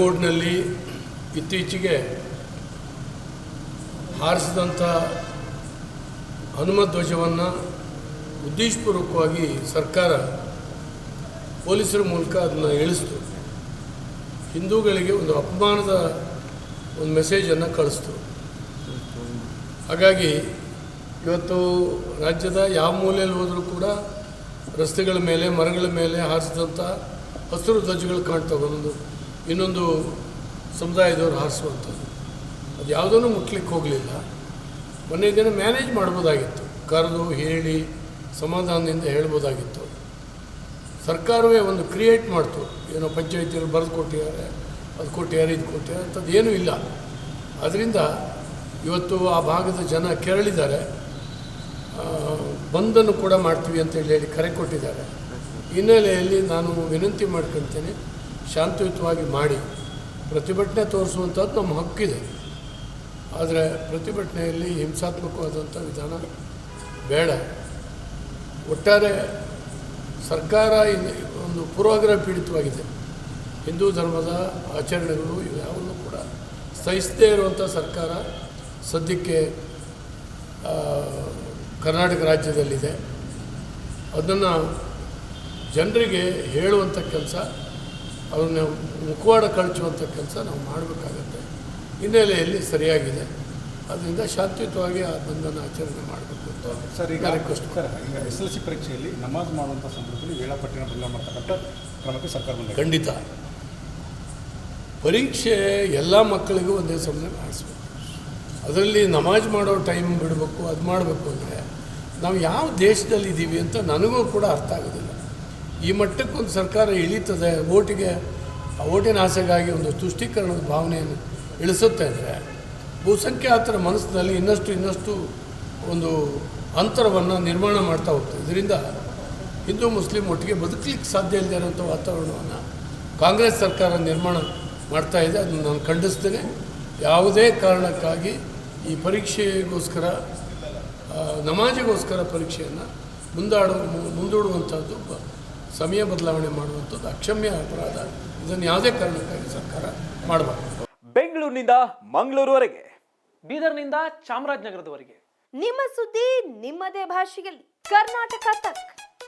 ಕೋರ್ಟ್ನಲ್ಲಿ ಇತ್ತೀಚೆಗೆ ಹಾರಿಸಿದಂಥ ಹನುಮ ಧ್ವಜವನ್ನು ಉದ್ದೇಶಪೂರ್ವಕವಾಗಿ ಸರ್ಕಾರ ಪೊಲೀಸರ ಮೂಲಕ ಅದನ್ನು ಇಳಿಸ್ತು ಹಿಂದೂಗಳಿಗೆ ಒಂದು ಅಪಮಾನದ ಒಂದು ಮೆಸೇಜನ್ನು ಕಳಿಸ್ತು. ಹಾಗಾಗಿ ಇವತ್ತು ರಾಜ್ಯದ ಯಾವ ಮೂಲೆಯಲ್ಲಿ ಹೋದರೂ ಕೂಡ ರಸ್ತೆಗಳ ಮೇಲೆ ಮರಗಳ ಮೇಲೆ ಹಾರಿಸಿದಂಥ ಹಸಿರು ಧ್ವಜಗಳು ಕಾಣ್ತವೆ ಒಂದೊಂದು ಇನ್ನೊಂದು ಸಮುದಾಯದವರು ಹಾರಿಸುವಂಥದ್ದು. ಅದು ಯಾವುದನ್ನು ಮುಟ್ಲಿಕ್ಕೆ ಹೋಗಲಿಲ್ಲ. ಮೊನ್ನೆ ದಿನ ಮ್ಯಾನೇಜ್ ಮಾಡ್ಬೋದಾಗಿತ್ತು. ಕರೆದು, ಹೇಳಿ, ಸಮಾಧಾನದಿಂದ ಹೇಳ್ಬೋದಾಗಿತ್ತು. ಸರ್ಕಾರವೇ ಒಂದು ಕ್ರಿಯೇಟ್ ಮಾಡ್ತು. ಏನೋ ಪಂಚಾಯತಿಯಲ್ಲಿ ಬರೆದು ಕೊಟ್ಟಿದ್ದಾರೆ, ಅದು ಕೊಟ್ಟಿದ್ದಾರೆ, ಇದು ಕೊಟ್ಟಿದ್ದಾರೆ ಅಂಥದ್ದು ಏನೂ ಇಲ್ಲ. ಅದರಿಂದ ಇವತ್ತು ಆ ಭಾಗದ ಜನ ಕೆರಳಿದ್ದಾರೆ. ಬಂದನ್ನು ಕೂಡ ಮಾಡ್ತೀವಿ ಅಂತೇಳಿ ಹೇಳಿ ಕರೆ ಕೊಟ್ಟಿದ್ದಾರೆ. ಹಿನ್ನೆಲೆಯಲ್ಲಿ ನಾನು ವಿನಂತಿ ಮಾಡ್ಕೊಳ್ತೇನೆ ಶಾಂತಿಯುತವಾಗಿ ಮಾಡಿ ಪ್ರತಿಭಟನೆ ತೋರಿಸುವಂಥದ್ದು ನಮ್ಮ ಹಕ್ಕಿದೆ. ಆದರೆ ಪ್ರತಿಭಟನೆಯಲ್ಲಿ ಹಿಂಸಾತ್ಮಕವಾದಂಥ ವಿಧಾನ ಬೇಡ. ಒಟ್ಟಾರೆ ಸರ್ಕಾರ ಒಂದು ಪೂರ್ವಾಗ್ರಹ ಪೀಡಿತವಾಗಿದೆ. ಹಿಂದೂ ಧರ್ಮದ ಆಚರಣೆಗಳು ಇವ್ಯಾವನ್ನೂ ಕೂಡ ಸಹಿಸದೇ ಇರುವಂಥ ಸರ್ಕಾರ ಸದ್ಯಕ್ಕೆ ಕರ್ನಾಟಕ ರಾಜ್ಯದಲ್ಲಿದೆ. ಅದನ್ನು ಜನರಿಗೆ ಹೇಳುವಂಥ ಕೆಲಸ ಅವ್ರನ್ನ ಮುಖವಾಡ ಕಳಚುವಂಥ ಕೆಲಸ ನಾವು ಮಾಡಬೇಕಾಗತ್ತೆ. ಹಿನ್ನೆಲೆಯಲ್ಲಿ ಸರಿಯಾಗಿದೆ. ಅದರಿಂದ ಶಾಂತಿಯುತವಾಗಿ ಆ ಬಂಧನ ಆಚರಣೆ ಮಾಡಬೇಕು ಅಂತ ಸರ್ ಈಗ ರಿಕ್ವೆಸ್ಟ್ ಸರ್ ಈಗ ಎಸ್ ಎಲ್ ಸಿ ಪರೀಕ್ಷೆಯಲ್ಲಿ ನಮಾಜ್ ಮಾಡುವಂಥ ಸಂದರ್ಭದಲ್ಲಿ ವೇಳಾಪಟ್ಟಿನ ಬದಲಾವಣೆ ಮಾಡ್ತಕ್ಕಂಥ ಕ್ರಮಕ್ಕೆ ಸರ್ಕಾರ ಬಂದಿದೆ ಖಂಡಿತ. ಪರೀಕ್ಷೆ ಎಲ್ಲ ಮಕ್ಕಳಿಗೂ ಒಂದೇ ಸಮಯ ಮಾಡಿಸ್ಬೇಕು. ಅದರಲ್ಲಿ ನಮಾಜ್ ಮಾಡೋ ಟೈಮ್ ಬಿಡಬೇಕು ಅದು ಮಾಡಬೇಕು ಅಂದರೆ ನಾವು ಯಾವ ದೇಶದಲ್ಲಿ ಇದ್ದೀವಿ ಅಂತ ನನಗೂ ಕೂಡ ಅರ್ಥ ಆಗೋದಿಲ್ಲ. ಈ ಮಟ್ಟಕ್ಕೊಂದು ಸರ್ಕಾರ ಇಳೀತದೆ, ಓಟಿಗೆ, ಓಟಿನ ಆಸೆಗಾಗಿ ಒಂದು ತುಷ್ಟೀಕರಣದ ಭಾವನೆಯನ್ನು ಇಳಿಸುತ್ತೆ ಅಂದರೆ ಬಹುಸಂಖ್ಯಾತರ ಮನಸ್ಸಿನಲ್ಲಿ ಇನ್ನಷ್ಟು ಇನ್ನಷ್ಟು ಒಂದು ಅಂತರವನ್ನು ನಿರ್ಮಾಣ ಮಾಡ್ತಾ ಹೋಗ್ತದೆ. ಇದರಿಂದ ಹಿಂದೂ, ಮುಸ್ಲಿಂ ಒಟ್ಟಿಗೆ ಬದುಕಲಿಕ್ಕೆ ಸಾಧ್ಯ ಇಲ್ಲದೆ ಇರೋಂಥ ವಾತಾವರಣವನ್ನು ಕಾಂಗ್ರೆಸ್ ಸರ್ಕಾರ ನಿರ್ಮಾಣ ಮಾಡ್ತಾ ಇದೆ. ಅದನ್ನು ನಾನು ಖಂಡಿಸ್ತೇನೆ. ಯಾವುದೇ ಕಾರಣಕ್ಕಾಗಿ ಈ ಪರೀಕ್ಷೆಗೋಸ್ಕರ ನಮಾಜಿಗೋಸ್ಕರ ಪರೀಕ್ಷೆಯನ್ನು ಮುಂದಾಡುವ ಮುಂದೂಡುವಂಥದ್ದು ಸಮಯ ಬದಲಾವಣೆ ಮಾಡುವಂಥದ್ದು ಅಕ್ಷಮ್ಯ ಅಪರಾಧ. ಇದನ್ನು ಯಾವುದೇ ಕಾರಣಕ್ಕಾಗಿ ಸರ್ಕಾರ ಮಾಡಬಾರ್ದು. ಬೆಂಗಳೂರಿನಿಂದ ಮಂಗಳೂರುವರೆಗೆ. ಬೀದರ್ನಿಂದ ಚಾಮರಾಜನಗರದವರೆಗೆ. ನಿಮ್ಮ ಸುದ್ದಿ ನಿಮ್ಮದೇ ಭಾಷೆಯಲ್ಲಿ. ಕರ್ನಾಟಕ ತಕ್.